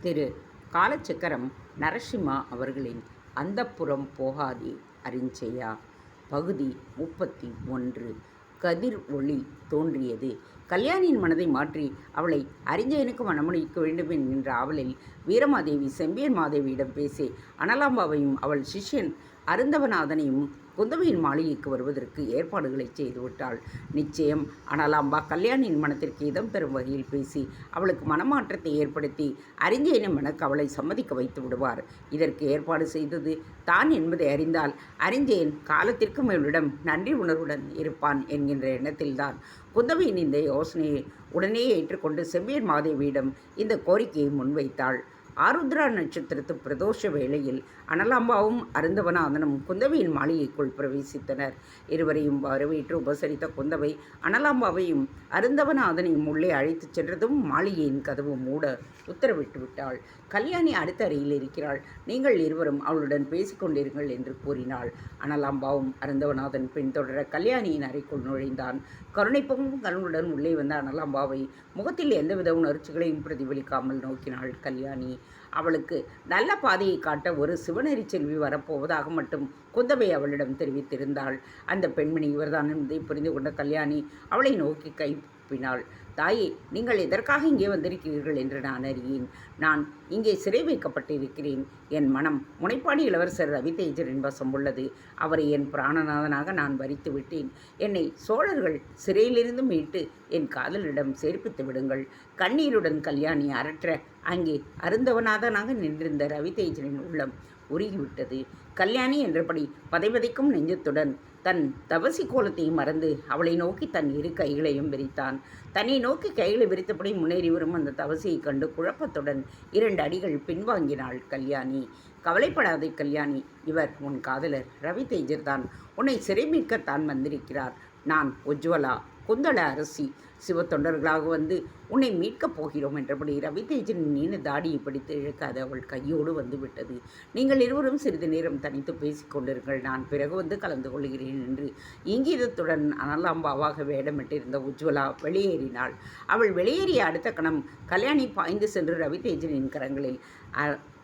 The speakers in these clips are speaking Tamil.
திரு காலச்சக்கரம் நரசிம்மா அவர்களின் அந்தப்புறம் போகாதே அரிஞ்சயா பகுதி முப்பத்தி ஒன்று. கதிர் ஒளி தோன்றியது. கல்யாணியின் மனதை மாற்றி அவளை அறிஞ்சயனுக்கு மணமுடிக்க வேண்டும் என்கின்ற ஆவலில் வீரமாதேவி செம்பியன் மாதேவியிடம் பேசி அனலாம்பாவையும் அவள் சிஷ்யன் அருந்தவநாதனையும் குந்தவையின் மாளிகைக்கு வருவதற்கு ஏற்பாடுகளை செய்துவிட்டாள். நிச்சயம் அனலாம்பா கல்யாணியின் மனத்திற்கு இதம் பெறும் வகையில் பேசி அவளுக்கு மனமாற்றத்தை ஏற்படுத்தி அறிஞ்சயனின் மனக்கு அவளை சம்மதிக்க வைத்து விடுவார். இதற்கு ஏற்பாடு செய்தது தான் என்பதை அறிந்தால் அறிஞ்சயன் காலத்திற்கு இவளிடம் நன்றி உணர்வுடன் இருப்பான் என்கின்ற எண்ணத்தில்தான். குந்தவையின் இந்த யோசனையை உடனே ஏற்றுக்கொண்டு செவ்வியர் மாதேவியிடம் இந்த கோரிக்கையை முன்வைத்தாள். ஆருத்ரா நட்சத்திரத்து பிரதோஷ வேளையில் அனலாம்பாவும் அருந்தவநாதனும் குந்தவையின் மாளிகைக்குள் பிரவேசித்தனர். இருவரையும் வரவேற்று உபசரித்த குந்தவை அனலாம்பாவையும் அருந்தவனாதனையும் உள்ளே அழைத்துச் சென்றதும் மாளிகையின் கதவு மூட உத்தரவிட்டு விட்டாள். கல்யாணி அடுத்த அறையில் இருக்கிறாள். நீங்கள் இருவரும் அவளுடன் பேசிக்கொண்டிருங்கள் என்று கூறினாள். அனலாம்பாவும் அருந்தவநாதன் பின்தொடர கல்யாணியின் அறைக்குள் நுழைந்தான். கருணை பொங்கும் கண்ணுடன் உள்ளே வந்த அனலாம்பாவை முகத்தில் எந்தவித உணர்ச்சிகளையும் பிரதிபலிக்காமல் நோக்கினாள் கல்யாணி. அவளுக்கு நல்ல பாதையை காட்ட ஒரு சிவநெறி செல்வி வரப்போவதாக மட்டும் குந்தவை அவளிடம் தெரிவித்திருந்தாள். அந்த பெண்மணி இவர்தான் என்பதை புரிந்து கொண்ட கல்யாணி அவளை நோக்கி கைப்பினாள். தாயே நீங்கள் எதற்காக இங்கே வந்திருக்கிறீர்கள் என்று நான் அறியேன். நான் இங்கே சிறை வைக்கப்பட்டிருக்கிறேன். என் மனம் முனைப்பாடி இளவரசர் ரவிதேஜரின் வசம் உள்ளது. அவரை என் பிராணநாதனாக நான் வரித்து விட்டேன். என்னை சோழர்கள் சிறையிலிருந்து மீட்டு என் காதலிடம் சேர்ப்பித்து விடுங்கள். கண்ணீருடன் கல்யாணி அரற்ற அங்கே அருந்தவநாதனாக நின்றிருந்த ரவிதேஜரின் உள்ளம் உருகிவிட்டது. கல்யாணி என்றபடி பதைபதைக்கும் நெஞ்சத்துடன் தன் தவசி கோலத்தையும் மறந்து அவளை நோக்கி தன் இரு கைகளையும் விரித்தான். தன்னை நோக்கி கைகளை விரித்தபடி முன்னேறி வரும் அந்த தவசியை கண்டு குழப்பத்துடன் இரண்டு அடிகள் பின்வாங்கினாள் கல்யாணி. கவலைப்படாதே கல்யாணி இவர் உன் காதலர். ரவி தேஜர் தான் உன்னை சிறைமீட்கத்தான் வந்திருக்கிறார். நான் உஜ்வலா குந்தள அரசி. சிவத்தொண்டர்களாக வந்து உன்னை மீட்கப் போகிறோம் என்றபடி ரவிதேஜன் நீண்ட தாடியை பிடித்து இழுக்காத அவள் கையோடு வந்து விட்டது. நீங்கள் இருவரும் சிறிது நேரம் தனித்து பேசிக் கொண்டிருங்கள். நான் பிறகு வந்து கலந்து கொள்கிறேன் என்று இங்கீதத்துடன் அனலாம்பாவாக வேடமிட்டிருந்த உஜ்வலா வெளியேறினாள். அவள் வெளியேறிய அடுத்த கணம் கல்யாணி பாய்ந்து சென்று ரவிதேஜனின் கரங்களில்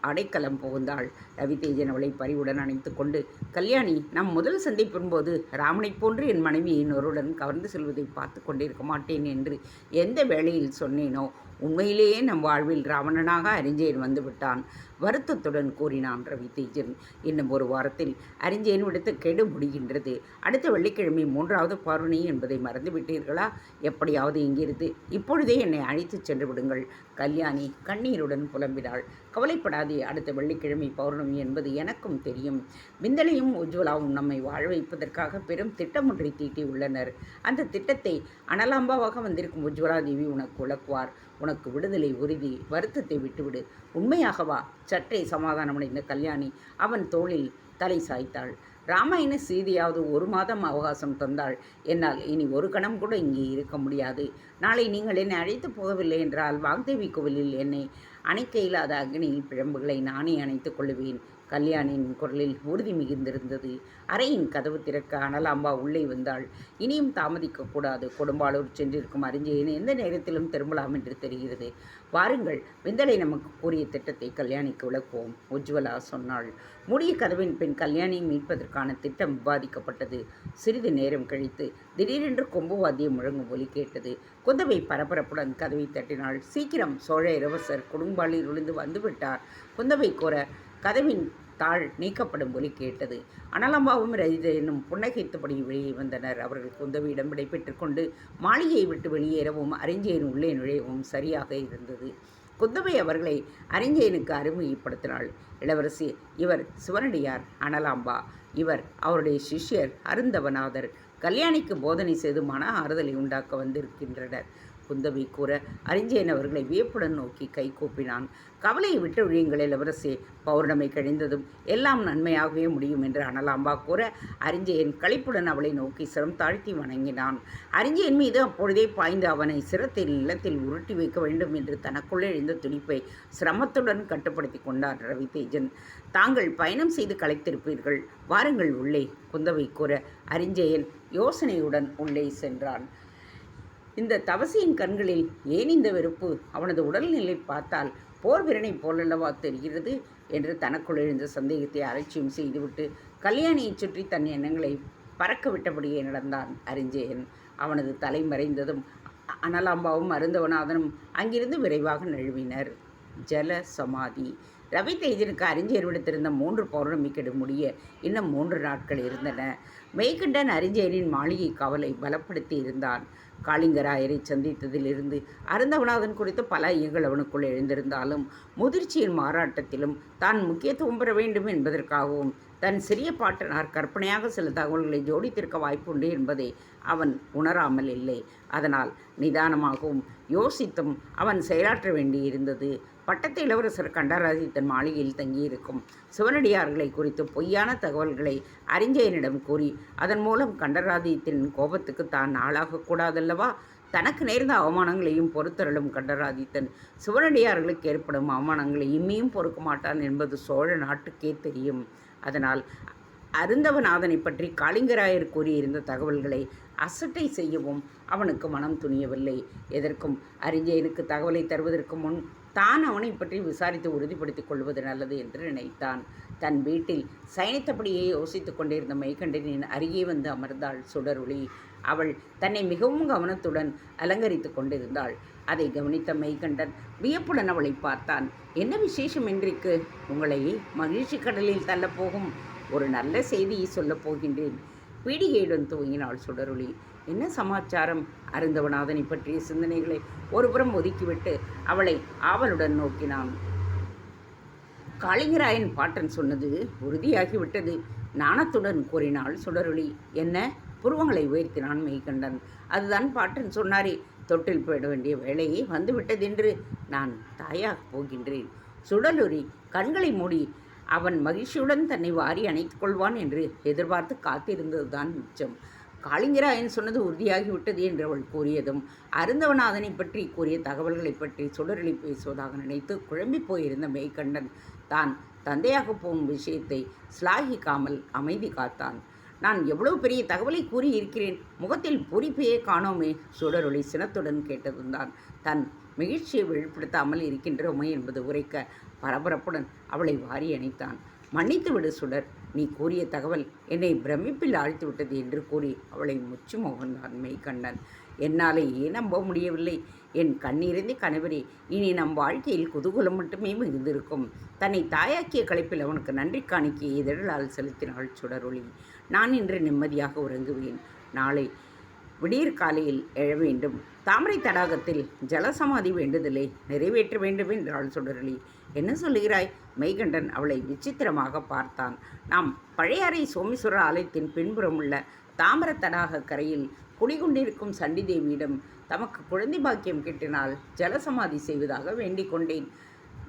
அடைக்கலம் புகுந்தாள். ரவிதேஜன் அவளை பறிவுடன் அணைத்து கொண்டு கல்யாணி நம் முதல் சந்திப்பின் போது ராமனைப் போன்று என் மனைவி இன்னொருடன் கவர்ந்து செல்வதை பார்த்து கொண்டிருக்க மாட்டேன் என்று எந்த வேளையில் சொன்னேனோ உண்மையிலேயே நம் வாழ்வில் ராவணனாக அறிஞ்சேன் வந்துவிட்டான். வருத்தத்துடன் கூறினான் ரவிதேஜன் இன்னும் ஒரு வாரத்தில் அறிஞ்சேன் விடுத்து கெடு முடிகின்றது. அடுத்த வெள்ளிக்கிழமை மூன்றாவது பௌர்ணமி என்பதை மறந்துவிட்டீர்களா? எப்படியாவது இங்கிருந்து இப்பொழுதே என்னை அழைத்துச் சென்று விடுங்கள். கல்யாணி கண்ணீருடன் புலம்பினாள். கவலைப்படாதே அடுத்த வெள்ளிக்கிழமை பௌர்ணமி என்பது எனக்கும் தெரியும். விந்தலையும் உஜ்வலாவும் நம்மை வாழ வைப்பதற்காக பெரும் திட்டம் ஒன்றை தீட்டியுள்ளனர் அந்த திட்டத்தை அனலாம்பாவாக வந்திருக்கும் உஜ்வலா தேவி உனக்கு உழக்குவார் உனக்கு விடுதலை உறுதி வருத்தத்தை விட்டுவிடு. உண்மையாகவா? சற்றே சமாதானமடைந்த கல்யாணி அவன் தோளில் தலை சாய்த்தாள். ராமாயண சீதையாவது ஒரு மாதம் அவகாசம் தந்தாள். என்னால் இனி ஒரு கணம் கூட இங்கே இருக்க முடியாது. நாளை நீங்கள் என்னை அழைத்து போகவில்லை என்றால் வாக்தேவி கோவிலில் என்னை அணைக்க இல்லாத அக்னி பிழம்புகளை நானே அணைத்துக் கொள்ளுவேன் கல்யாணியின் குரலில் உறுதி மிகுந்திருந்தது. அறையின் கதவு திறக்க அனலாம்பா உள்ளே வந்தாள். இனியும் தாமதிக்கக்கூடாது கொடும்பாளூர் சென்றிருக்கும் அறிஞன் எந்த நேரத்திலும் திரும்பலாம் என்று தெரிகிறது. வாருங்கள் விந்தலை நமக்கு கூறிய திட்டத்தை கல்யாணிக்கு விளக்குவோம் உஜ்வலா சொன்னாள். மூடிய கதவின் பின் கல்யாணியை மீட்பதற்கான திட்டம் விவாதிக்கப்பட்டது. சிறிது நேரம் கழித்து திடீரென்று கொம்பு வாத்தியம் முழங்கும் ஒலி கேட்டது. குந்தவை பரபரப்புடன் கதவை தட்டினாள். சீக்கிரம் சோழ இளவரசர் குடும்பாளில் விழுந்து வந்துவிட்டார். குந்தவை கூற கதவின் தாழ் நீக்கப்படும் ஒலி கேட்டது. அனலம்பாவும் ரஜிதனும் புன்னகைத்தபடி வெளியே வந்தனர். அவர்கள் குந்தவியிடம் விடைபெற்று கொண்டு மாளிகையை விட்டு வெளியேறவும் அறிஞ்சையின் உள்ளே நுழையவும் சரியாக இருந்தது. குந்தவை அவர்களை அறிஞ்சயனுக்கு அறிமுகப்படுத்தினாள். இளவரசி இவர் சிவனடியார் அனலாம்பா. இவர் அவருடைய சிஷ்யர் அருந்தவநாதர். கல்யாணிக்கு போதனை செய்து மன ஆறுதலை உண்டாக்க வந்திருக்கின்றனர். குந்தவி கூற அறிஞ்சேன் அவர்களை வியப்புடன் நோக்கி கை கூப்பினான். கவலையை விட்டு விழியுங்கள் இளவரசே பௌர்ணமி கழிந்ததும் எல்லாம் நன்மையாகவே முடியும் என்று அனலாம்பா கூற அறிஞ்சயன் களிப்புடன் அவளை நோக்கி சிரம் தாழ்த்தி வணங்கினான். அறிஞ்சயன் மீது அப்பொழுதே பாய்ந்து அவனை சிரத்தில் நிலத்தில் உருட்டி வைக்க வேண்டும் என்று தனக்குள்ளே எழுந்த துடிப்பை சிரமத்துடன் கட்டுப்படுத்தி கொண்டார் ரவிதேஜன். தாங்கள் பயணம் செய்து களைத்திருப்பீர்கள். வாருங்கள் உள்ளே குந்தவை கூற அறிஞ்சயன் யோசனையுடன் உள்ளே சென்றான். இந்த தவசியின் கண்களில் ஏன் இந்த வெறுப்பு? அவனது உடல்நிலை பார்த்தால் போர் வீரனை போலல்லவா தெரிகிறது? என்று தனக்குள் எழுந்த சந்தேகத்தை அலட்சியம் செய்துவிட்டு கல்யாணியைச் சுற்றி தன் எண்ணங்களை பறக்க விட்டபடியே நடந்தான் அரிஞ்சயன் அவனது தலை மறைந்ததும் அனலாம்பாவும் அருந்தவநாதனும் அங்கிருந்து விரைவாக நழுவினர். ஜல சமாதி ரவி தேஜனுக்கு அறிஞர் விடுத்திருந்த மூன்று பௌர்ணமி கெடு முடிய இன்னும் மூன்று நாட்கள் இருந்தன. மெய்கண்டன் அறிஞரின் மாளிகை காவலை பலப்படுத்தி இருந்தான். காளிங்கராயரை சந்தித்ததிலிருந்து அருந்தவநாதன் குறித்து பல ஐயங்கள் அவனுக்குள் எழுந்திருந்தாலும் முதிர்ச்சியின் மாறாட்டத்திலும் தான் முக்கியத்துவம் பெற வேண்டும் என்பதற்காகவும் தன் சிறிய பாட்டனார் கற்பனையாக சில தகவல்களை ஜோடித்திருக்க வாய்ப்புண்டு என்பதை அவன் உணராமல் இல்லை. அதனால் நிதானமாகவும் யோசித்தும் அவன் செயலாற்ற வேண்டியிருந்தது. பட்டத்து இளவரசர் கண்டராதித்தன் மாளிகையில் தங்கியிருக்கும் சிவனடியார்களை குறித்து பொய்யான தகவல்களை அறிஞயனிடம் கூறி அதன் மூலம் கண்டராதித்தின் கோபத்துக்கு தான் ஆளாகக்கூடாதல்லவா தனக்கு நேர்ந்த அவமானங்களையும் பொறுத்தருளும் கண்டராதித்தன் சிவனடியார்களுக்கு ஏற்படும் அவமானங்களை இம்மியும் பொறுக்க மாட்டான் என்பது சோழ நாட்டுக்கே தெரியும். அதனால் அருந்தவநாதனை பற்றி காளிங்கராயர் கூறியிருந்த தகவல்களை அசட்டை செய்யவும் அவனுக்கு மனம் துணியவில்லை. எதற்கும் அறிஞனுக்கு தகவலை தருவதற்கு முன் தான் அவனை பற்றி விசாரித்து உறுதிப்படுத்திக் கொள்வது நல்லது என்று நினைத்தான். தன் வீட்டில் சயனித்தபடியே யோசித்துக் கொண்டிருந்த மைகண்டனின் அருகே வந்து அமர்ந்தாள் சுடருளி. அவள் தன்னை மிகவும் கவனத்துடன் அலங்கரித்துக் கொண்டிருந்தாள். அதை கவனித்த மெய்கண்டன் வியப்புடன் அவளை பார்த்தான். என்ன விசேஷம் இன்றைக்கு? உங்களை மகிழ்ச்சி கடலில் தள்ளப்போகும் ஒரு நல்ல செய்தியை சொல்லப் போகின்றேன். பீடிகையுடன் துவங்கினாள் சுடருளி. என்ன சமாச்சாரம்? அருந்தவநாதனை பற்றிய சிந்தனைகளை ஒருபுறம் ஒதுக்கிவிட்டு அவளை ஆவலுடன் நோக்கினான். காளிங்கராயன் பாட்டன் சொன்னது உறுதியாகிவிட்டது நாணத்துடன் கூறினாள் சுடருளி. என்ன? புருவங்களை உயர்த்தினான் மெய்கண்டன். அதுதான் பாட்டன் சொன்னாரே தொட்டில் போயிட வேண்டிய வேலையே வந்துவிட்டதென்று நான் தாயாக போகின்றேன். சுடலுரி கண்களை மூடி அவன் மகிழ்ச்சியுடன் தன்னை வாரி அணைத்துக் கொள்வான் என்று எதிர்பார்த்து காத்திருந்ததுதான் மிச்சம். காளிங்கராயன் சொன்னது உறுதியாகிவிட்டது என்று அவள் கூறியதும் அருந்தவநாதனை பற்றி கூறிய தகவல்களை பற்றி சுடரொளி பேசுவதாக நினைத்து குழம்பி போயிருந்த மெய்கண்டன் தான் தந்தையாக போகும் விஷயத்தை சிலாகிக்காமல் அமைதி காத்தான். நான் எவ்வளவு பெரிய தகவலை கூறியிருக்கிறேன் முகத்தில் பொறிப்பையே காணோமே சுடரொளி சினத்துடன் கேட்டதுதான். தன் மகிழ்ச்சியை வெளிப்படுத்தாமல் இருக்கின்றோமே என்பது உரைக்க பரபரப்புடன் அவளை வாரி அணைத்தான். மன்னித்து விடு சுடர் நீ கூறிய தகவல் என்னை பிரமிப்பில் ஆழ்த்தி விட்டது என்று கூறி அவளை முச்சு மோகன்தான் என்னால் ஏன் நம்ப முடியவில்லை? என் கண்ணீரந்தி கணவரே இனி நம் வாழ்க்கையில் குதூகலம் மட்டுமே மிகுந்திருக்கும். தன்னை தாயாக்கிய களைப்பில் அவனுக்கு நன்றி காணிக்கை இதழால் செலுத்தினாள் சுடரொளி. நான் இன்று நிம்மதியாக உறங்குவேன். நாளை விடியற் காலையில் எழ வேண்டும். தாமரை தடாகத்தில் ஜலசமாதி வேண்டுதலை நிறைவேற்ற வேண்டும் என்றாள் சுடரொளி. என்ன சொல்லுகிறாய்? மெய்கண்டன் அவளை விசித்திரமாக பார்த்தான். நாம் பழையாறை சோமேஸ்வர ஆலயத்தின் பின்புறம் உள்ள தாமர தடாக கரையில் குடிகொண்டிருக்கும் சண்டி தேவியிடம் தமக்கு குழந்தை பாக்கியம் கிட்டினால் ஜலசமாதி செய்வதாக வேண்டிக் கொண்டேன்.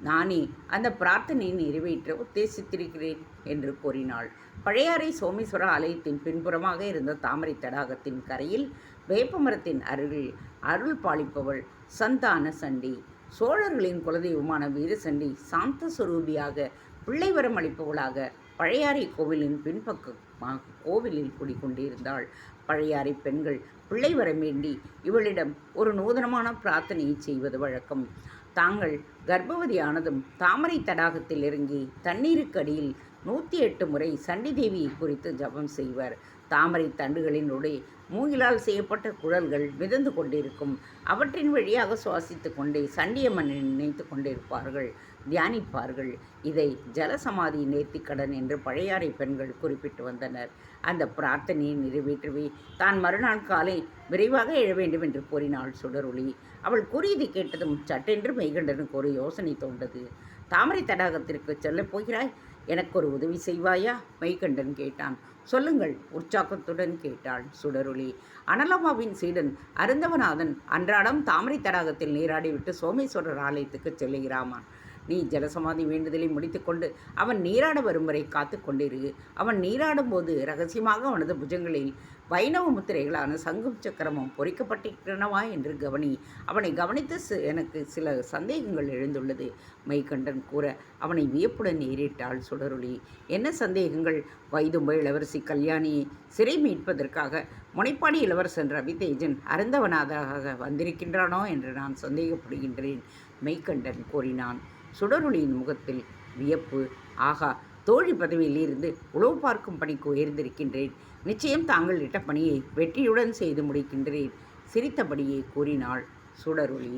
நானே அந்த பிரார்த்தனையை நிறைவேற்ற உத்தேசித்திருக்கிறேன் என்று கூறினாள். பழையாறை சோமேஸ்வர ஆலயத்தின் பின்புறமாக இருந்த தாமரை தடாகத்தின் கரையில் வேப்பமரத்தின் அருகில் அருள் பாலிப்பவள் சந்தான சண்டி. சோழர்களின் குலதெய்வமான வீரசண்டி சாந்த சுரூபியாக பிள்ளைவரம் அளிப்பவளாக பழையாறை கோவிலின் பின்பக்கமாக கோவிலில் குடிக்கொண்டிருந்தாள் பழையாறை பெண்கள் பிள்ளைவரம் வேண்டி இவளிடம் ஒரு நூதனமான பிரார்த்தனையை செய்வது வழக்கம். தாங்கள் கர்ப்பவதியானதும் தாமரை தடாகத்தில் இறங்கி தண்ணீருக்கு அடியில் நூற்றி எட்டு முறை சண்டி தேவியை குறித்து ஜபம் செய்வர். தாமரை தண்டுகளினுடைய மூங்கிலால் செய்யப்பட்ட குழல்கள் மிதந்து கொண்டிருக்கும். அவற்றின் வழியாக சுவாசித்து கொண்டே சண்டியம்மனை நினைத்து கொண்டிருப்பார்கள் தியானிப்பார்கள். இதை ஜலசமாதி நேர்த்திக்கடன் என்று பழையாறை பெண்கள் குறிப்பிட்டு வந்தனர். அந்த பிரார்த்தனையை நிறைவேற்றவே தான் மறுநாள் காலை விரைவாக எழ வேண்டும் என்று கூறினாள் சுடரொளி. அவள் கூறியதை கேட்டதும் சட்டென்று மெய்கண்டனுக்கு ஒரு யோசனை தோன்றது. தாமரை தடாகத்திற்கு செல்லப் போகிறாய்? எனக்கு ஒரு உதவி செய்வாயா? மெய்கண்டன் கேட்டான். சொல்லுங்கள் உற்சாகத்துடன் கேட்டாள் சுடரொளி. அனலம்மாவின் சீடன் அருந்தவநாதன் அன்றாடம் தாமரை தடாகத்தில் நீராடிவிட்டு சோமேஸ்வரர் ஆலயத்துக்கு செல்லுகிறாமான் நீ ஜலசமாதி வேண்டுதலை முடித்துக்கொண்டு அவன் நீராட வரும் வரை காத்து கொண்டிரு. அவன் நீராடும் போது ரகசியமாக அவனது புஜங்களில் வைணவ முத்திரைகளான சங்கும் சக்கரமும் பொறிக்கப்பட்டிருக்கிறனவா என்று கவனி. அவனை கவனித்து எனக்கு சில சந்தேகங்கள் எழுந்துள்ளது. மைகண்டன் கூற அவனை வியப்புடன் ஏறிட்டாள் சுடரொளி. என்ன சந்தேகங்கள்? வைதும்ப இளவரசி கல்யாணியை சிறை மீட்பதற்காக முனைப்பாடி இளவரசன் ரவிதேஜன் அருந்தவனாதாக வந்திருக்கின்றானோ என்று நான் சந்தேகப்படுகின்றேன் மெய்கண்டன் கூறினான். சுடரொளியின் முகத்தில் வியப்பு. ஆகா தோழி பதவியில் இருந்து உளவு பார்க்கும் பணிக்கு உயர்ந்திருக்கின்றேன். நிச்சயம் தாங்கள் இட்ட பணியை வெற்றியுடன் செய்து முடிக்கின்றேன் சிரித்தபடியே கூறினாள் சுடரொளி.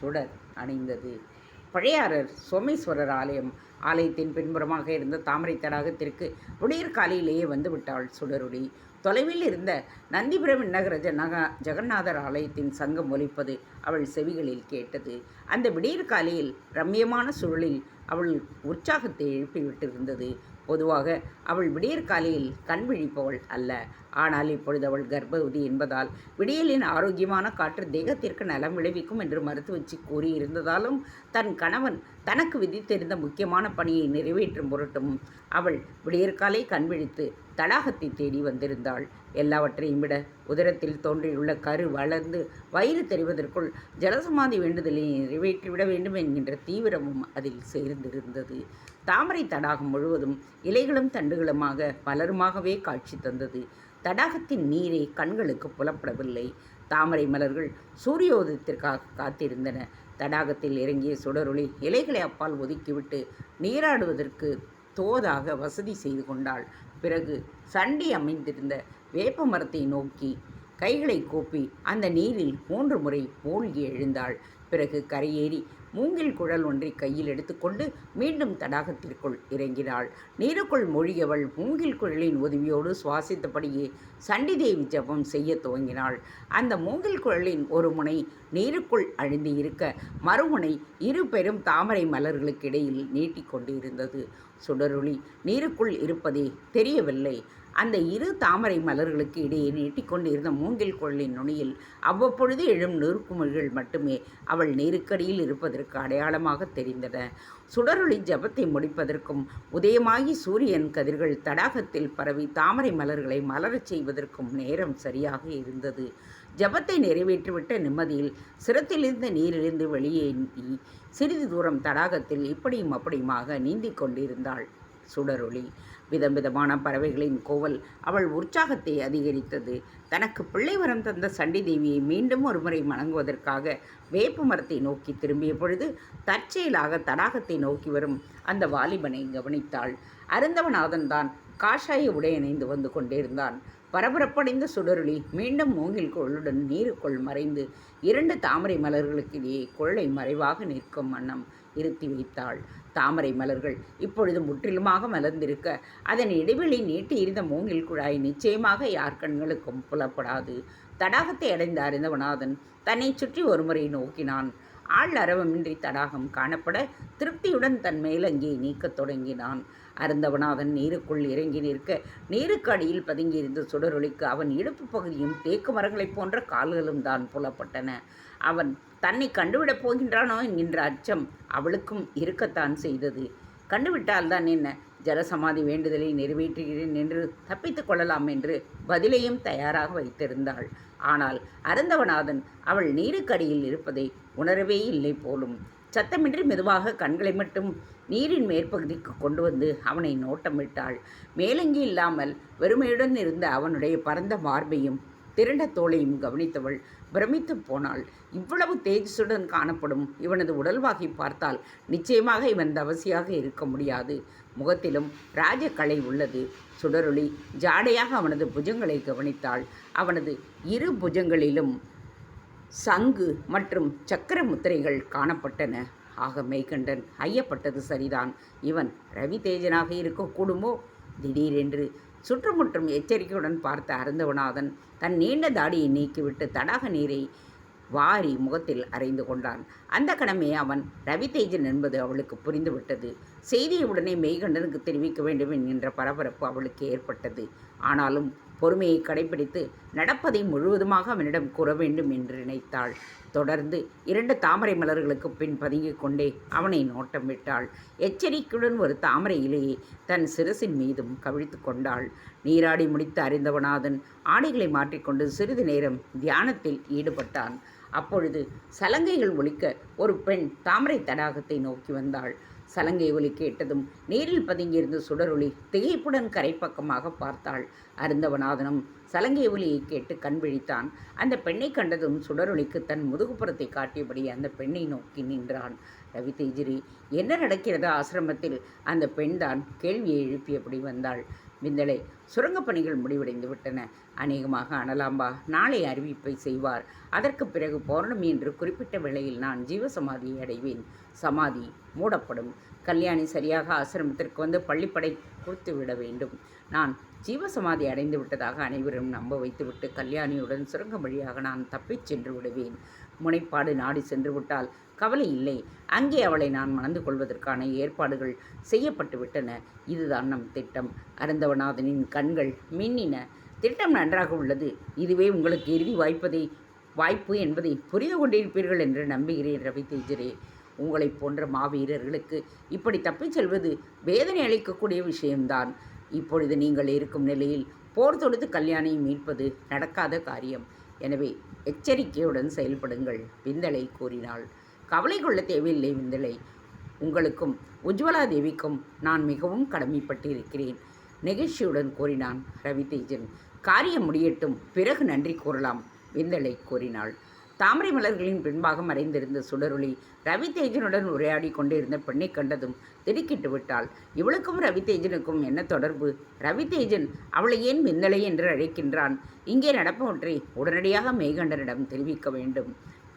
சுடர் அணிந்தது. பழையாறர் சோமேஸ்வரர் ஆலயம் ஆலயத்தின் பின்புறமாக இருந்த தாமரை தடாகத்திற்கு விடியற் காலையிலேயே வந்துவிட்டாள் சுடரொளி. தொலைவில் இருந்த நந்திபுரம் நகர ஜனக ஜெகநாதர் ஆலயத்தின் சங்கம் ஒலிப்பது அவள் செவிகளில் கேட்டது. அந்த விடியற் காலையில் ரம்யமான சூழலில் அவள் உற்சாகத்தை எழுப்பிவிட்டிருந்தது பொதுவாக அவள் விடியற் காலையில் கண் விழிப்பவள் அல்ல. ஆனால் இப்பொழுது அவள் கர்ப்பவதி என்பதால் விடியலின் ஆரோக்கியமான காற்று தேகத்திற்கு நலம் விளைவிக்கும் என்று மருத்துவச்சி கூறியிருந்ததாலும் தன் கணவன் தனக்கு விதித்திருந்த முக்கியமான பணியை நிறைவேற்றும் பொருட்டும் அவள் விடியற்காலை கண் விழித்து தடாகத்தை தேடி வந்திருந்தாள். எல்லாவற்றையும் விட உதரத்தில் தோன்றியுள்ள கரு வளர்ந்து வயிறு தெரிவதற்குள் ஜலசமாதி வேண்டுதலை நிறைவேற்றிவிட வேண்டும் என்கின்ற தீவிரமும் அதில் சேர்ந்திருந்தது. தாமரை தடாகம் முழுவதும் இலைகளும் தண்டுகளுமாக பலருமாகவே காட்சி தந்தது. தடாகத்தின் நீரே கண்களுக்கு புலப்படவில்லை. தாமரை மலர்கள் சூரியோதயத்திற்காக காத்திருந்தன. தடாகத்தில் இறங்கிய சுடரொளி இலைகளை அப்பால் ஒதுக்கிவிட்டு நீராடுவதற்கு தோதாக வசதி செய்து கொண்டாள். பிறகு சண்டி அமைந்திருந்த வேப்ப மரத்தை நோக்கி கைகளை கூப்பி அந்த நீரில் மூன்று முறை மூழ்கி எழுந்தாள். பிறகு கரையேறி மூங்கில் குழல் ஒன்றை கையில் எடுத்துக்கொண்டு மீண்டும் தடாகத்திற்குள் இறங்கினாள். நீருக்குள் மொழியவள் மூங்கில் குழலின் உதவியோடு சுவாசித்தபடியே சண்டிதேவி ஜபம் செய்ய துவங்கினாள். அந்த மூங்கில் குழலின் ஒரு முனை நீருக்குள் அழிந்து இருக்க மறுமுனை இரு பெரும் தாமரை மலர்களுக்கு இடையில் நீட்டிக்கொண்டு இருந்தது சுடரொளி நீருக்குள் இருப்பதே தெரியவில்லை. அந்த இரு தாமரை மலர்களுக்கு இடையே நீட்டிக்கொண்டிருந்த மூங்கில் குழலின் நுனியில் அவ்வப்பொழுது எழும் நெருக்குமிழ்கள் மட்டுமே அவள் நீருக்கடியில் இருப்பதற்கு அடையாளமாக தெரிந்தன. சுடரொளி ஜபத்தை முடிப்பதற்கும் உதயமாகி சூரியன் கதிர்கள் தடாகத்தில் பரவி தாமரை மலர்களை மலரச் செய்வதற்கும் நேரம் சரியாக இருந்தது. ஜபத்தை நிறைவேற்றிவிட்ட நிம்மதியில் சிரத்திலிருந்த நீரிலிருந்து வெளியே சிறிது தூரம் தடாகத்தில் இப்படியும் அப்படியுமாக நீந்திக் கொண்டிருந்தாள் சுடரொளி. விதம் விதமான பறவைகளின் கோவல் அவள் உற்சாகத்தை அதிகரித்தது. தனக்கு பிள்ளை வரம் தந்த சண்டி தேவியை மீண்டும் ஒருமுறை வணங்குவதற்காக வேப்ப மரத்தை நோக்கி திரும்பிய பொழுது தற்செயலாக தடாகத்தை நோக்கி வரும் அந்த வாலிபனை கவனித்தாள். அருந்தவநாதன் தான் காஷாய உடை அணிந்து வந்து கொண்டிருந்தான். பரபரப்படைந்த சுடருளி மீண்டும் மூங்கில் கொள்ளுடன் நீருக்குள் மறைந்து இரண்டு தாமரை மலர்களுக்கிடையே கொள்ளை மறைவாக நிற்கும் வண்ணம் இருத்தி வைத்தாள். தாமரை மலர்கள் இப்பொழுது முற்றிலுமாக மலர்ந்திருக்க அதன் இடைவெளி நீட்டி இருந்த மூங்கில் குழாய் நிச்சயமாக யார் கண்களுக்கும் புலப்படாது. தடாகத்தை அடைந்த அறிந்தவநாதன் தன்னை சுற்றி ஒருமுறை நோக்கினான். ஆள் அரவமின்றி தடாகம் காணப்பட திருப்தியுடன் தன் மேலங்கியை நீக்கத் தொடங்கினான். அருந்தவநாதன் நீருக்குள் இறங்கி நிற்க நீருக்கு அடியில் பதுங்கியிருந்த சுடரொளிக்கு அவன் இடுப்பு பகுதியும் தேக்கு மரங்களைப் போன்ற கால்களும் தான் புலப்பட்டன. அவன் தன்னை கண்டுவிடப் போகின்றானோ என்கின்ற அச்சம் அவளுக்கும் இருக்கத்தான் செய்தது. கண்டுவிட்டால்தான் என்ன? ஜலசமாதி வேண்டுதலை நிறைவேற்றுகிறேன் என்று தப்பித்துக் கொள்ளலாம் என்று பதிலையும் தயாராக வைத்திருந்தாள். ஆனால் அருந்தவநாதன் அவள் நீருக்கடியில் இருப்பதை உணரவே இல்லை போலும். சத்தமின்றி மெதுவாக கண்களை மட்டும் நீரின் மேற்பகுதிக்கு கொண்டு வந்து அவனை நோட்டமிட்டாள். மேலங்கி இல்லாமல் வெறுமையுடன் இருந்த அவனுடைய பரந்த மார்பையும் திரண்ட தோளையும் கவனித்தவள் பிரமித்து போனாள். இவ்வளவு தேஜஸுடன் காணப்படும் இவனது உடல்வாகி பார்த்தால் நிச்சயமாக இவன் தவசியாக இருக்க முடியாது. முகத்திலும் ராஜக்கலை உள்ளது. சுடரொளி ஜாடையாக அவனது புஜங்களை கவனித்தாள். அவனது இரு புஜங்களிலும் சங்கு மற்றும் சக்கர முத்திரைகள் காணப்பட்டன. ஆக மெய்கண்டன் ஐயப்பட்டது சரிதான். இவன் ரவி தேஜனாக இருக்கக்கூடுமோ? திடீரென்று சுற்றுமுற்றும் எச்சரிக்கையுடன் பார்த்த அருந்தவநாதன் தன் நீண்ட தாடியை நீக்கிவிட்டு தடாக நீரை வாரி முகத்தில் அறைந்து கொண்டான். அந்த கணமே அவன் ரவிதேஜன் என்பது அவளுக்கு புரிந்துவிட்டது. செய்தியை உடனே மெய்கண்டனுக்கு தெரிவிக்க வேண்டும் என்கின்ற பரபரப்பு அவளுக்கு ஏற்பட்டது. ஆனாலும் பொறுமையை கடைபிடித்து நடப்பதை முழுவதுமாக அவனிடம் கூற வேண்டும் என்று நினைத்தாள். தொடர்ந்து இரண்டு தாமரை மலர்களுக்கு பின் பதுங்கிக் கொண்டே அவனை நோட்டம் விட்டாள். எச்சரிக்கையுடன் ஒரு தாமரை இலையை தன் சிரசின் மீதும் கவிழ்த்து கொண்டாள். நீராடி முடித்து அறிந்தவனாதன் ஆடைகளை மாற்றிக்கொண்டு சிறிது நேரம் தியானத்தில் ஈடுபட்டான். அப்பொழுது சலங்கைகள் ஒழிக்க ஒரு பெண் தாமரை தடாகத்தை நோக்கி வந்தாள். சலங்கை ஒலி கேட்டதும் நீரில் பதுங்கியிருந்த சுடரொளி திகைப்புடன் கரைப்பக்கமாக பார்த்தாள். அருந்தவநாதனும் சலங்கை ஒலியை கேட்டு கண் விழித்தான். அந்த பெண்ணை கண்டதும் சுடரொளிக்கு தன் முதுகுப்புறத்தை காட்டியபடி அந்த பெண்ணை நோக்கி நின்றான். ரவி தேஜிரி என்ன நடக்கிறது ஆசிரமத்தில்? அந்த பெண்தான் கேள்வியை எழுப்பியபடி வந்தாள். விந்தலை சுரங்கப் பணிகள் முடிவடைந்து விட்டன. அநேகமாக அனலாம்பா நாளை அறிவிப்பை செய்வார். அதற்கு பிறகு பௌர்ணமி என்று குறிப்பிட்ட வேளையில் நான் ஜீவசமாதியை அடைவேன். சமாதி மூடப்படும். கல்யாணி சரியாக ஆசிரமத்திற்கு வந்து பள்ளிப்படை கொடுத்து விட வேண்டும். நான் ஜீவசமாதி அடைந்து விட்டதாக அனைவரும் நம்ப வைத்துவிட்டு கல்யாணியுடன் சுரங்கம் வழியாக நான் தப்பிச் சென்று விடுவேன். முனைப்பாடு நாடி சென்று விட்டால் கவலை இல்லை. அங்கே அவளை நான் மணந்து கொள்வதற்கான ஏற்பாடுகள் செய்யப்பட்டு விட்டன. இதுதான் நம் திட்டம். அருந்தவநாதனின் கண்கள் மின்னின. திட்டம் நன்றாக உள்ளது. இதுவே உங்களுக்கு இறுதி வாய்ப்பதை வாய்ப்பு என்பதை புரிந்து கொண்டிருப்பீர்கள் என்று நம்புகிறேன் ரவி தேஜரே உங்களைப் போன்ற மாவீரர்களுக்கு இப்படி தப்பிச் செல்வது வேதனை அளிக்கக்கூடிய விஷயம்தான். இப்பொழுது நீங்கள் இருக்கும் நிலையில் போர் தொடுத்து கல்யாணியை மீட்பது நடக்காத காரியம். எனவே எச்சரிக்கையுடன் செயல்படுங்கள் விந்தலை கூறினாள். கவலை கொள்ள தேவையில்லை விந்தலை. உங்களுக்கும் உஜ்வலா தேவிக்கும் நான் மிகவும் கடமைப்பட்டிருக்கிறேன் நெகிழ்ச்சியுடன் கூறினான் ரவி தேஜன் காரியம் முடியட்டும் பிறகு நன்றி கூறலாம் விந்தலை கூறினாள். தாமரை மலர்களின் பின்பாக மறைந்திருந்த சுடரொளி ரவி தேஜனுடன் உரையாடி கொண்டிருந்த பெண்ணை கண்டதும் திடுக்கிட்டு விட்டாள். இவளுக்கும் ரவி தேஜனுக்கும் என்ன தொடர்பு? ரவி தேஜன் அவளை ஏன் மின்னலை என்று அழைக்கின்றான்? இங்கே நடப்பவற்றை உடனடியாக மேகண்டனிடம் தெரிவிக்க வேண்டும்.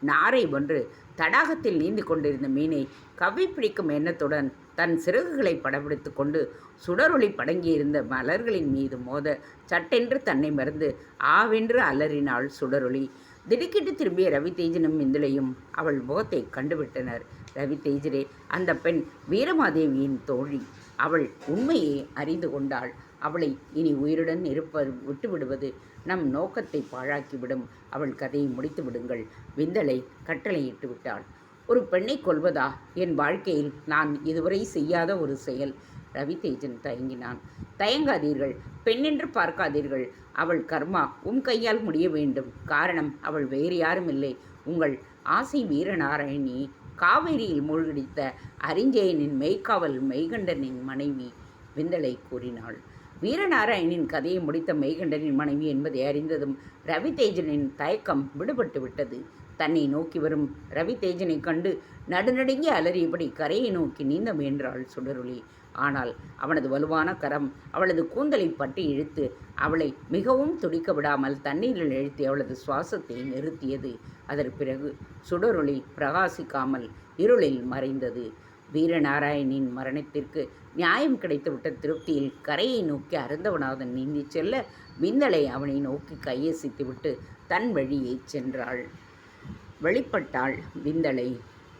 நாரை ஒன்று தடாகத்தில் நீந்து கொண்டிருந்த மீனை கவ்வி பிடிக்கும் எண்ணத்துடன் தன் சிறகுகளை படபிடித்து கொண்டு சுடரொளி படங்கியிருந்த மலர்களின் மீது மோத சட்டென்று தன்னை மறந்து ஆவென்று அலறினாள் சுடரொளி. திடுக்கிட்டு திரும்பிய ரவி தேஜனும் இந்துளையும் அவள் முகத்தை கண்டுவிட்டனர். ரவி தேஜரே அந்த பெண் வீரமாதேவியின் தோழி. அவள் உண்மையை அறிந்து கொண்டாள். அவளை இனி உயிருடன் இருப்ப விட்டுவிடுவது நம் நோக்கத்தை பாழாக்கிவிடும். அவள் கதையை முடித்து விடுங்கள். விந்தலை கட்டளையிட்டு விட்டாள். ஒரு பெண்ணை கொள்வதா என் வாழ்க்கையில் நான் இதுவரை செய்யாத ஒரு செயல். ரவிதேஜன் தயங்கினான். தயங்காதீர்கள். பெண்ணென்று பார்க்காதீர்கள். அவள் கர்மா உம் கையால் முடிய வேண்டும். காரணம் அவள் வேறு யாரும் இல்லை உங்கள் ஆசை வீரநாராயணி காவேரியில் மூழ்கடித்த அரிஞ்சயனின் மெய்க்காவல் மெய்கண்டனின் மனைவி விந்தலை கூறினாள். வீரநாராயணின் கதையை முடித்த மெய்கண்டனின் மனைவி என்பதை அறிந்ததும் ரவிதேஜனின் தயக்கம் விடுபட்டு விட்டது. தன்னை நோக்கி வரும் ரவிதேஜனை கண்டு நடுநடுங்கி அலறியபடி கரையை நோக்கி நீந்த முயன்றாள் சுடருளி. ஆனால் அவனது வலுவான கரம் அவளது கூந்தலை பட்டி இழுத்து அவளை மிகவும் துடிக்க விடாமல் தண்ணீரில் இழுத்தி அவளது சுவாசத்தை நிறுத்தியது. அதற்கு பிறகு சுடரொளி பிரகாசிக்காமல் இருளில் மறைந்தது. வீரநாராயணின் மரணத்திற்கு நியாயம் கிடைத்துவிட்ட திருப்தியில் கரையை நோக்கி அருந்தவநாதன் நீந்தி செல்ல விந்தலை அவனை நோக்கி கையசித்துவிட்டு தன் வழியே சென்றாள். வெளிப்பட்டாள் விந்தலை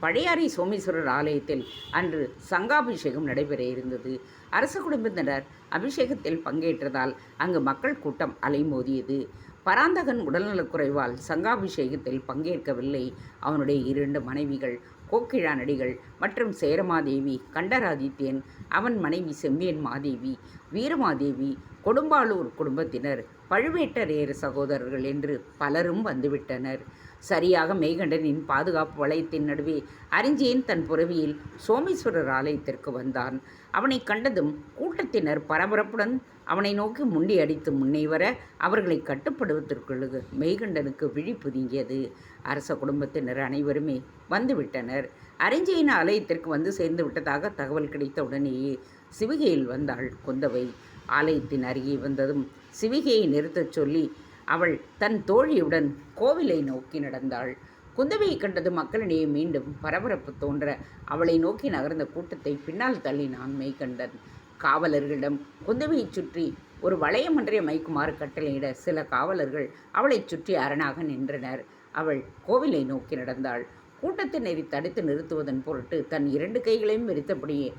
பழையாறை சோமேஸ்வரர் ஆலயத்தில் அன்று சங்காபிஷேகம் நடைபெற இருந்தது. அரச குடும்பத்தினர் அபிஷேகத்தில் பங்கேற்றதால் அங்கு மக்கள் கூட்டம் அலைமோதியது. பராந்தகன் உடல்நலக்குறைவால் சங்காபிஷேகத்தில் பங்கேற்கவில்லை. அவனுடைய இரண்டு மனைவிகள் கோக்கிழா நடிகள் மற்றும் சேரமாதேவி கண்டராதித்யன் அவன் மனைவி செம்பியன் மாதேவி வீரமாதேவி கொடும்பாளூர் குடும்பத்தினர் பழுவேட்டரையர் சகோதரர்கள் என்று பலரும் வந்துவிட்டனர். சரியாக மெய்கண்டனின் பாதுகாப்பு வளையத்தின் நடுவே அறிஞ்சேன் தன் புறவியில் சோமேஸ்வரர் ஆலயத்திற்கு வந்தான். அவனை கண்டதும் கூட்டத்தினர் பரபரப்புடன் அவனை நோக்கி முண்டி அடித்து முன்னே வர அவர்களை கட்டுப்படுவதற்குள்ளது மெய்கண்டனுக்கு விழி புதுங்கியது. அரச குடும்பத்தினர் அனைவருமே வந்துவிட்டனர். அறிஞ்சையின் ஆலயத்திற்கு வந்து சேர்ந்து விட்டதாக தகவல் கிடைத்த உடனேயே சிவிகையில் வந்தாள் குந்தவை. ஆலயத்தின் அருகே வந்ததும் சிவிகையை நிறுத்தச் சொல்லி அவள் தன் தோழியுடன் கோவிலை நோக்கி நடந்தாள். குந்தவையை கண்டது மக்களிடையே மீண்டும் பரபரப்பு தோன்ற அவளை நோக்கி நகர்ந்த கூட்டத்தை பின்னால் தள்ளினான் மெய்கண்டன் காவலர்களிடம் குந்தவையை சுற்றி ஒரு வளையம் ஒன்றை அமைக்குமாறு கட்டளையிட சில காவலர்கள் அவளைச் சுற்றி அரணாக நின்றனர். அவள் கோவிலை நோக்கி நடந்தாள். கூட்டத்தினரை தடுத்து நிறுத்துவதன் பொருட்டு தன் இரண்டு கைகளையும் விரித்தபடியே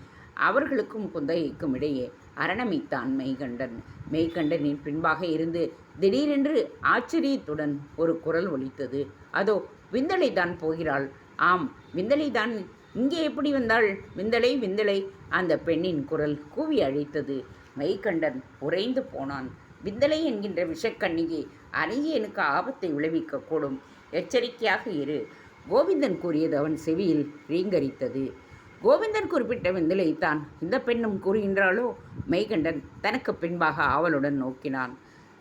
அவர்களுக்கும் குந்தகைக்கும் இடையே அரணமித்தான் மெய்கண்டன் மெய்கண்டனின் பின்பாக இருந்து திடீரென்று ஆச்சரியத்துடன் ஒரு குரல் ஒலித்தது. அதோ விந்தலை தான் போகிறாள். ஆம் விந்தலை தான். இங்கே எப்படி வந்தாள்? விந்தலை விந்தலை அந்த பெண்ணின் குரல் கூவி அழைத்தது. மெய்கண்டன் உறைந்து போனான். விந்தலை என்கின்ற விஷக்கண்ணிகை அரியனுக்கு ஆபத்தை விளைவிக்கக்கூடும். எச்சரிக்கையாக இரு. கோவிந்தன் கூறியது அவன் செவியில் ரீங்கரித்தது. கோவிந்தன் குறிப்பிட்ட விந்தலை தான் இந்த பெண்ணும் கூறுகின்றாளோ? மெய்கண்டன் தனக்கு பின்பாக ஆவலுடன் நோக்கினான்.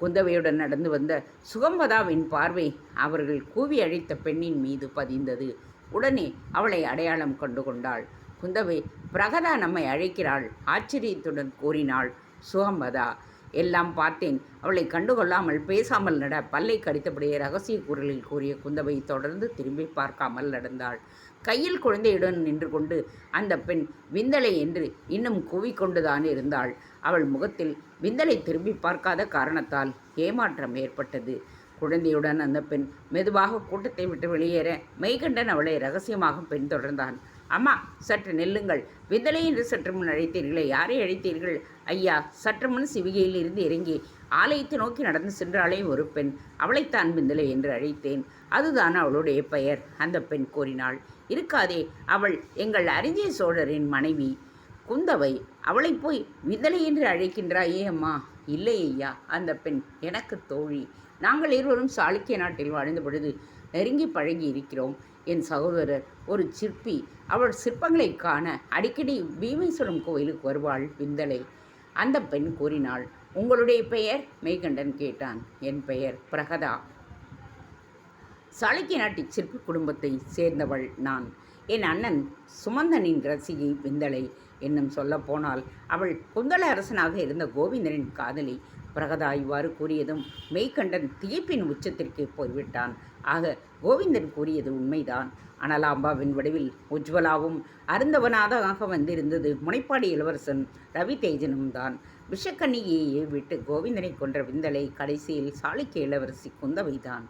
குந்தவையுடன் நடந்து வந்த சுகம்பதாவின் பார்வை அவர்கள் கூவி அழைத்த பெண்ணின் மீது பதிந்தது. உடனே அவளை அடையாளம் கண்டு கொண்டாள். குந்தவை பிரகதா நம்மை அழைக்கிறாள் ஆச்சரியத்துடன் கூறினாள். சுகம்பதா எல்லாம் பார்த்தேன். அவளை கண்டுகொள்ளாமல் பேசாமல் நட. பல்லை கடித்தபடியே ரகசிய குரலில் கூறிய குந்தவை தொடர்ந்து திரும்பி பார்க்காமல் நடந்தாள். கையில் குழந்தையுடன் நின்று கொண்டு அந்த பெண் விந்தலை என்று இன்னும் கூவிக்கொண்டுதான் இருந்தாள். அவள் முகத்தில் விந்தலை திரும்பி பார்க்காத காரணத்தால் ஏமாற்றம் ஏற்பட்டது. குழந்தையுடன் அந்த பெண் மெதுவாக கூட்டத்தை விட்டு வெளியேற மெய்கண்டன் அவளை ரகசியமாக பின்தொடர்ந்தான். அம்மா சற்று நெல்லுங்கள். விந்தலை என்று சற்று முன் அழைத்தீர்களே யாரை அழைத்தீர்கள்? ஐயா சற்று முன் சிவிகையில் இருந்து இறங்கி ஆலயத்தை நோக்கி நடந்து சென்றாலே ஒரு பெண். அவளைத்தான் விந்தலை என்று அழைத்தேன். அதுதான் அவளுடைய பெயர் அந்த பெண் கூறினாள். இருக்காதே அவள் எங்கள் அறிஞர் சோழரின் மனைவி. குந்தவை அவளை போய் விதலை என்று அழைக்கின்றாயே அம்மா. இல்லை ஐயா அந்த பெண் எனக்கு தோழி. நாங்கள் இருவரும் சாளுக்கிய நாட்டில் வாழ்ந்த பொழுது நெருங்கி பழகி இருக்கிறோம். என் சகோதரர் ஒரு சிற்பி. அவள் சிற்பங்களை காண அடிக்கடி பீமேஸ்வரம் கோயிலுக்கு வருவாள் விந்தலை. அந்த பெண் கூறினாள் உங்களுடைய பெயர்? மெய்கண்டன் கேட்டான். என் பெயர் பிரகதா. சாளுக்கிய நாட்டு சிற்பி குடும்பத்தை சேர்ந்தவள் நான். என் அண்ணன் சுமந்தனின் ரசிகை விந்தலை. என்னும் சொல்லப்போனால் அவள் குந்தள அரசனாக இருந்த கோவிந்தனின் காதலி பிரகதா இவ்வாறு கூறியதும் மெய்கண்டன் திகைப்பின் உச்சத்திற்கு போய்விட்டான். ஆக கோவிந்தன் கூறியது உண்மைதான். அனலாம்பாவின் வடிவில் உஜ்வலாவும் அருந்தவனாதாக வந்திருந்தது முனைப்பாடி இளவரசன் ரவி தேஜனும் தான். விஷக்கன்னிகையை விட்டு கோவிந்தனை கொன்ற விந்தலை கடைசியில் சாளுக்கிய இளவரசி குந்தவைதான்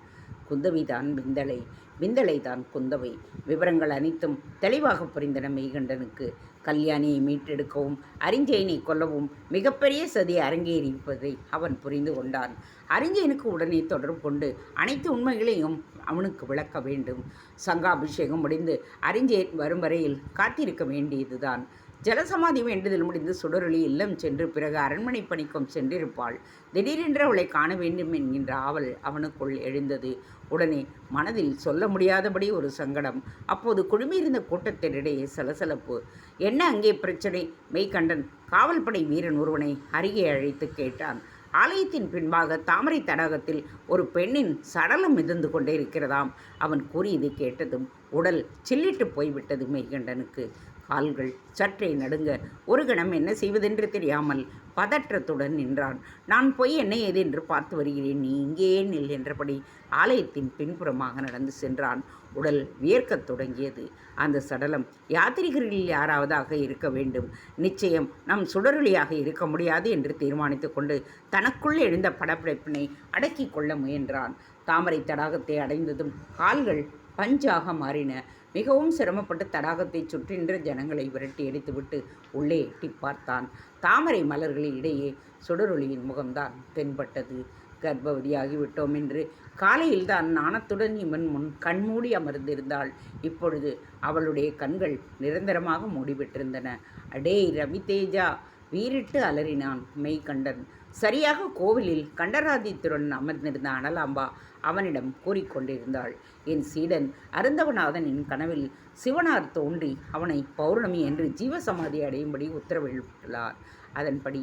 குந்தவிதான் விந்தலை விந்தலை தான் குந்தவை. விவரங்கள் அனைத்தும் தெளிவாக புரிந்தன மெய்கண்டனுக்கு. கல்யாணியை மீட்டெடுக்கவும் அறிஞ்சயனை கொல்லவும் மிகப்பெரிய சதி அரங்கேறிப்பதை அவன் புரிந்து கொண்டான். அறிஞ்சயனுக்கு உடனே தொடர்பு கொண்டு அனைத்து உண்மைகளையும் அவனுக்கு விளக்க வேண்டும். சங்காபிஷேகம் முடிந்து அறிஞ்சயன் வரும் வரையில் காத்திருக்க வேண்டியதுதான். ஜலசமாதி வேண்டுதல் முடிந்து சுடரொளி இல்லம் சென்று பிறகு அரண்மனை பணிக்கும் சென்றிருப்பாள். திடீரென்று அவளை காண வேண்டும் என்கின்ற ஆவல் அவனுக்குள் எழுந்தது. உடனே மனதில் சொல்ல முடியாதபடி ஒரு சங்கடம். அப்போது குழுமியிருந்த கூட்டத்தினிடையே சலசலப்பு. என்ன அங்கே பிரச்சனை? மெய்கண்டன் காவல்படை வீரன் ஒருவனை அருகே அழைத்து கேட்டான். ஆலயத்தின் பின்பாக தாமரை தடாகத்தில் ஒரு பெண்ணின் சடலம் மிதந்து கொண்டே இருக்கிறதாம். அவன் கூறியது கேட்டதும் உடல் சில்லிட்டு போய்விட்டது மெய்கண்டனுக்கு. கால்கள். சற்றே நடுங்க. ஒரு கணம் என்ன செய்வதென்று தெரியாமல் பதற்றத்துடன் நின்றான். நான் போய் என்ன ஏது என்று பார்த்து வருகிறேன். நீ இங்கே நில் என்றபடி ஆலயத்தின் பின்புறமாக நடந்து சென்றான். உடல் வியர்க்கத் தொடங்கியது. அந்த சடலம் யாத்திரிகர்களில் யாராவதாக இருக்க வேண்டும்? நிச்சயம் நம் சுடரொளியாக இருக்க முடியாது என்று தீர்மானித்து கொண்டு தனக்குள் எழுந்த படப்பிடிப்பினை அடக்கிக் கொள்ள முயன்றான். தாமரை தடாகத்தை அடைந்ததும் கால்கள் பஞ்சாக மாறின. மிகவும் சிரமப்பட்டு தடாகத்தை சுற்றின்ற ஜனங்களை விரட்டி அடித்துவிட்டு உள்ளே எட்டி பார்த்தான். தாமரை மலர்களின் இடையே சுடரொளியின் முகம்தான் தென்பட்டது. கர்ப்பவதியாகிவிட்டோம் என்று காலையில் தான் நாணத்துடன் இவன் முன் கண்மூடி அமர்ந்திருந்தாள். இப்பொழுது அவளுடைய கண்கள் நிரந்தரமாக மூடிவிட்டிருந்தன. அடே ரவி தேஜா வீறிட்டு அலறினான் மெய்கண்டன். சரியாக கோவிலில் கண்டராதித்துடன் அமர்ந்திருந்த அனலாம்பா அவனிடம் கூறிக்கொண்டிருந்தாள். என் சீடன் அருந்தவநாதனின் கனவில் சிவனார் தோன்றி அவனை பௌர்ணமி என்று ஜீவசமாதி அடையும்படி உத்தரவிட்டுள்ளார். அதன்படி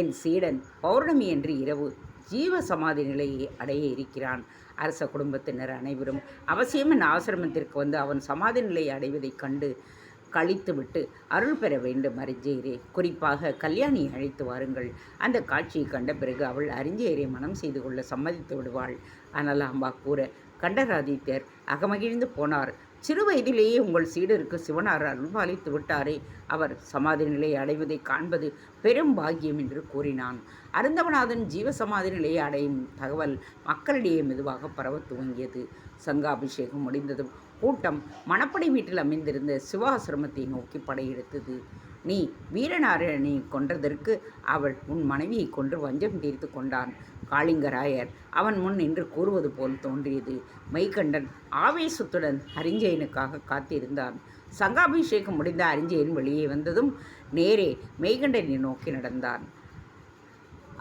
என் சீடன் பௌர்ணமி என்று இரவு ஜீவ சமாதி நிலையை அடைய இருக்கிறான். அரச குடும்பத்தினர் அனைவரும் அவசியம் என் ஆசிரமத்திற்கு வந்து அவன் சமாதி நிலையை அடைவதைக் கண்டு கழித்துவிட்டு அருள் பெற வேண்டும் அறிஞ்சேரே குறிப்பாக கல்யாணியை அழைத்து வாருங்கள். அந்த காட்சியை கண்ட பிறகு அவள் அறிஞ்சேரை மனம் செய்து கொள்ள சம்மதித்து விடுவாள். ஆனால் அம்பா கூற கண்டராதித்யர் அகமகிழ்ந்து போனார். சிறு வயதிலேயே உங்கள் சீடருக்கு சிவனார் அருள்பாலித்து விட்டாரே. அவர் சமாதி நிலையை அடைவதை காண்பது பெரும் பாக்கியம் என்று கூறினான். அருந்தவநாதன் ஜீவ சமாதி நிலையை அடையும் தகவல் மக்களிடையே மெதுவாக பரவ துவங்கியது. சங்காபிஷேகம் முடிந்ததும் கூட்டம் மணப்படை வீட்டில் அமைந்திருந்த சிவாசிரமத்தை நோக்கி படையெடுத்தது. நீ வீரநாராயணனை கொன்றதற்கு அவள் உன் மனைவியை கொன்று வஞ்சம் தீர்த்து கொண்டான். காளிங்கராயர் அவன் முன் நின்று கூறுவது போல் தோன்றியது. மெய்கண்டன் ஆவேசத்துடன் அரிஞ்சயனுக்காக காத்திருந்தான். சங்காபிஷேகம் முடிந்த அரிஞ்சயன் வெளியே வந்ததும் நேரே மெய்கண்டனை நோக்கி நடந்தான்.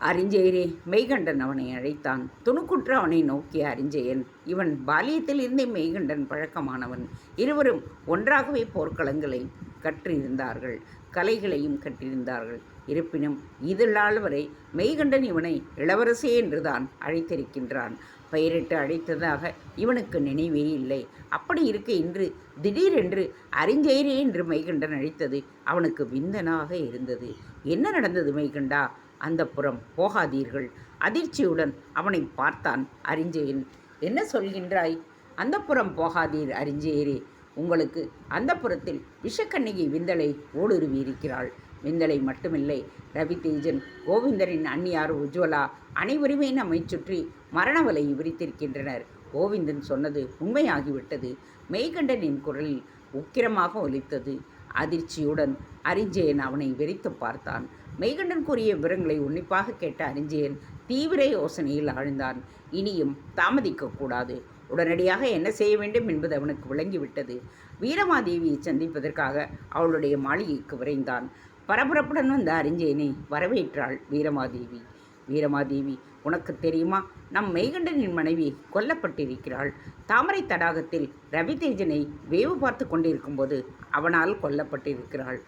அறிஞ்சயரே. மெய்கண்டன் அவனை அழைத்தான். துணுக்குற்ற அவனை நோக்கிய அறிஞ்சயன். இவன் பாலியத்தில் இருந்தே மெய்கண்டன் பழக்கமானவன். இருவரும் ஒன்றாகவே போர்க்களங்களை கற்றிருந்தார்கள். கலைகளையும் கற்றிருந்தார்கள். இருப்பினும் இதழால் வரை மெய்கண்டன் இவனை இளவரசே என்றுதான் அழைத்திருக்கின்றான். பெயரிட்டு அழைத்ததாக இவனுக்கு நினைவே இல்லை. அப்படி இருக்க இன்று திடீரென்று அறிஞ்செயரே என்று மெய்கண்டன் அழைத்தது அவனுக்கு விந்தனாக இருந்தது. என்ன நடந்தது மெய்கண்டா? அந்த புறம் போகாதீர்கள். அதிர்ச்சியுடன் அவனை பார்த்தான் அறிஞ்சேன் என்ன சொல்கின்றாய்? அந்த புறம் போகாதீர் அறிஞ்சேரே உங்களுக்கு அந்த புறத்தில் விஷக்கண்ணிகை விந்தலை ஊடுருவி இருக்கிறாள் விந்தலை மட்டுமில்லை. ரவி தேஜன் கோவிந்தரின் அன்னியார் உஜ்வலா அனைவருமே நம்மை சுற்றி மரண வலையை விரித்திருக்கின்றனர். கோவிந்தன் சொன்னது உண்மையாகிவிட்டது. மெய்கண்டனின் குரலில் உக்கிரமாக ஒலித்தது. அதிர்ச்சியுடன் அரிஞ்சயன் அவனை வெறித்து பார்த்தான். மெய்கண்டன் கூறிய விவரங்களை உன்னிப்பாக கேட்ட அரிஞ்சயன் தீவிர யோசனையில் ஆழ்ந்தான். இனியும் தாமதிக்கக்கூடாது உடனடியாக என்ன செய்ய வேண்டும் என்பது அவனுக்கு விளங்கிவிட்டது. வீரமாதேவியை சந்திப்பதற்காக அவளுடைய மாளிகைக்கு விரைந்தான். பரபரப்புடன் வந்த அரிஞ்சயனை வரவேற்றாள் வீரமாதேவி. வீரமாதேவி உனக்கு தெரியுமா? நம் மெய்கண்டனின் மனைவி கொல்லப்பட்டிருக்கிறாள். தாமரை தடாகத்தில் ரவிதேஜனை வேவு பார்த்து கொண்டிருக்கும்போது அவனால் கொல்லப்பட்டிருக்கிறாள்.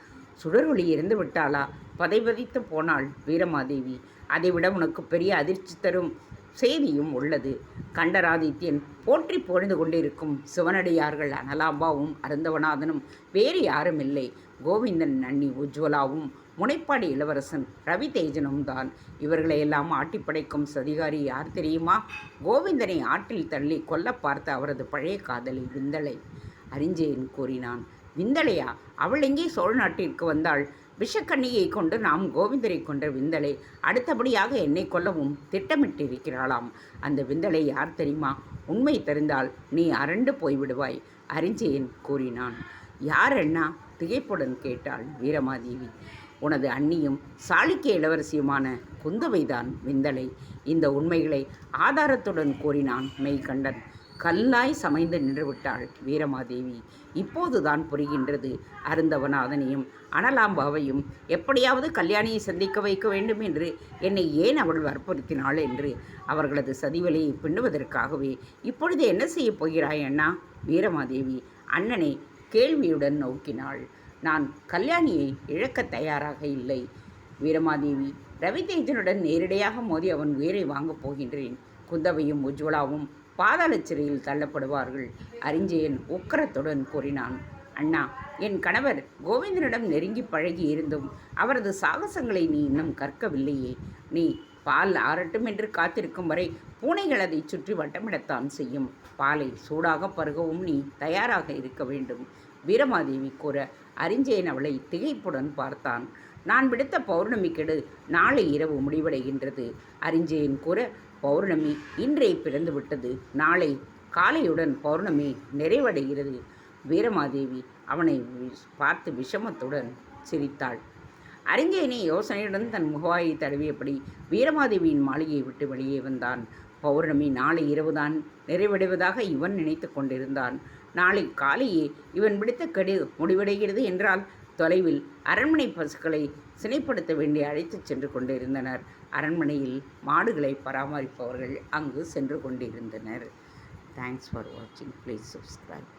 சுடரொளி இருந்து விட்டாளா பதைபதித்து போனாள் வீரமாதேவி. அதைவிட உனக்கு பெரிய அதிர்ச்சி தரும் செய்தியும் உள்ளது. கண்டராதித்யன் போற்றி பொழுது கொண்டிருக்கும் சிவனடியார்கள் அனலாம்பாவும் அருந்தவநாதனும் வேறு யாரும் இல்லை கோவிந்தன் நன்னி உஜ்வலாவும் முனைப்பாடி இளவரசன் ரவி தேஜனும் தான். இவர்களையெல்லாம் ஆட்டி படைக்கும் சதிகாரி யார் தெரியுமா? கோவிந்தனை ஆற்றில் தள்ளி கொல்ல பார்த்த அவரது பழைய காதலி விந்தளை. அறிஞ்சேன் கூறினான் விந்தளையா? அவள் எங்கே சோழ நாட்டிற்கு வந்தாள்? விஷக்கண்ணியை கொண்டு நாம் கோவிந்தரை கொன்ற விந்தலை அடுத்தபடியாக என்னை கொல்லவும் திட்டமிட்டிருக்கிறாளாம். அந்த விந்தலை யார் தெரியுமா? உண்மை தெரிந்தால் நீ அரண்டு போய்விடுவாய் அறிஞ்சேன் கூறினான். யார் அண்ணா? திகைப்புடன் கேட்டாள் வீரமாதேவி. உனது அண்ணியும் சாளுக்கிய இளவரசியுமான குந்தவைதான் விந்தலை. இந்த உண்மைகளை ஆதாரத்துடன் கூறினான் மெய்கண்டன். கல்லாய் சமைந்து நின்றுவிட்டாள் வீரமாதேவி. இப்போதுதான் புரிகின்றது அருந்தவநாதனையும் அனலாம்பாவையும் எப்படியாவது கல்யாணியை சந்திக்க வைக்க வேண்டும் என்று என்னை ஏன் அவள் வற்புறுத்தினாள் என்று அவர்களது சதிவலையை பின்னுவதற்காகவே இப்பொழுது என்ன செய்யப் போகிறாய் அண்ணா? வீரமாதேவி அண்ணனை கேள்வியுடன் நோக்கினாள். நான் கல்யாணியை இழக்க தயாராக இல்லை. வீரமாதேவி ரவிதேஜனுடன் நேரடியாக மோதி அவன் உயிரை வாங்கப் போகின்றேன். குந்தவையும் உஜ்வலாவும் பாதாள சிறையில் தள்ளப்படுவார்கள் அறிஞ்சயன் உக்கரத்துடன் கூறினான். அண்ணா என் கணவர் கோவிந்தனிடம் நெருங்கி பழகி இருந்தும் அவரது சாகசங்களை நீ இன்னும் கற்கவில்லையே. நீ பால் ஆறட்டும் என்று காத்திருக்கும் வரை பூனைகள் அதை சுற்றி வட்டமிடத்தான் செய்யும். பாலை சூடாக பருகவும் நீ தயாராக இருக்க வேண்டும் வீரமாதேவி கூற அறிஞ்சேன் அவளை திகைப்புடன் பார்த்தான். நான் விடுத்த பௌர்ணமி கெடு நாளை இரவு முடிவடைகின்றது. அறிஞ்சேன் கூற பௌர்ணமி இன்றே பிறந்து விட்டது. நாளை காலையுடன் பௌர்ணமி நிறைவடைகிறது. வீரமாதேவி அவனை பார்த்து விஷமத்துடன் சிரித்தாள். அறிஞனே யோசனையுடன் தன் முகவாயை தடவியபடி வீரமாதேவியின் மாளிகையை விட்டு வெளியே வந்தான். பௌர்ணமி நாளை இரவுதான் நிறைவடைவதாக இவன் நினைத்து கொண்டிருந்தான். நாளை காலையே இவன் விடுத்த கெடு முடிவடைகிறது என்றால் தொலைவில் அரண்மனை பசுக்களை சினைப்படுத்த வேண்டி அழைத்துச் சென்று கொண்டிருந்தனர். அரண்மனையில் மாடுகளை பராமரிப்பவர்கள் அங்கு சென்று கொண்டிருந்தனர். தேங்க்ஸ் ஃபார் வாட்சிங் ப்ளீஸ் சப்ஸ்கிரைப்